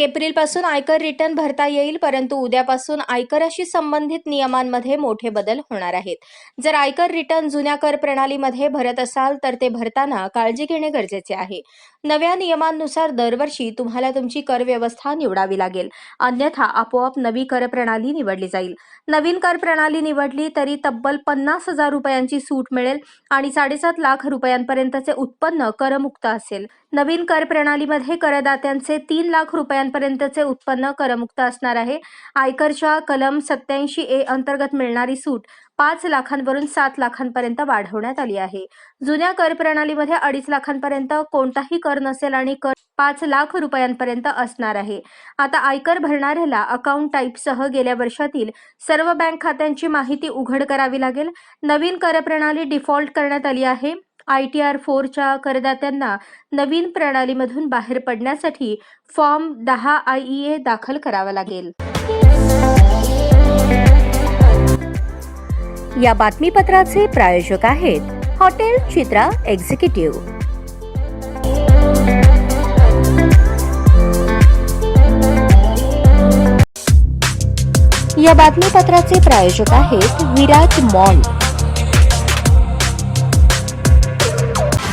एक एप्रिलपासून आयकर रिटर्न भरता येईल परंतु उद्यापासून आयकराशी संबंधित नियमांमध्ये मोठे बदल होणार आहेत. जर आयकर रिटर्न जुन्या कर प्रणालीमध्ये भरत असाल तर ते भरताना काळजी घेणे गरजेचे आहे. नव्या नियमांनुसार दरवर्षी तुम्हाला तुमची कर व्यवस्था निवडावी लागेल. अन्यथा आपोआप नवी कर प्रणाली निवडली जाईल. नवीन कर प्रणाली निवडली तरी तब्बल पन्नास हजार रुपयांची सूट मिळेल आणि साडेसात लाख रुपयांपर्यंतचे उत्पन्न करमुक्त असेल. नवीन कर प्रणालीमध्ये करदात्यांचे तीन लाख रुपयांपर्यंतचे उत्पन्न करमुक्त असणार आहे. आयकरच्या कलम सत्याऐंशी ए अंतर्गत मिळणारी सूट पाच लाखांवरून सात लाखांपर्यंत वाढवण्यात आली आहे. जुन्या कर प्रणालीमध्ये अडीच लाखांपर्यंत कोणताही कर नसेल आणि कर पाच लाख रुपयांपर्यंत असणार आहे. आता आयकर भरणाऱ्याला अकाउंट टाईपसह गेल्या वर्षातील सर्व बँक खात्यांची माहिती उघड करावी लागेल. नवीन कर प्रणाली डिफॉल्ट करण्यात आली आहे. आय टी आर फोरच्या करदात्यांना नवीन प्रणालीमधून बाहेर पडण्यासाठी फॉर्म दहा आय ई ए दाखल करावा लागेल. या बातमीपत्राचे प्रायोजक आहेत हॉटेल चित्रा एक्झिक्युटिव्ह. या बातमीपत्राचे प्रायोजक आहेत विराज मॉल.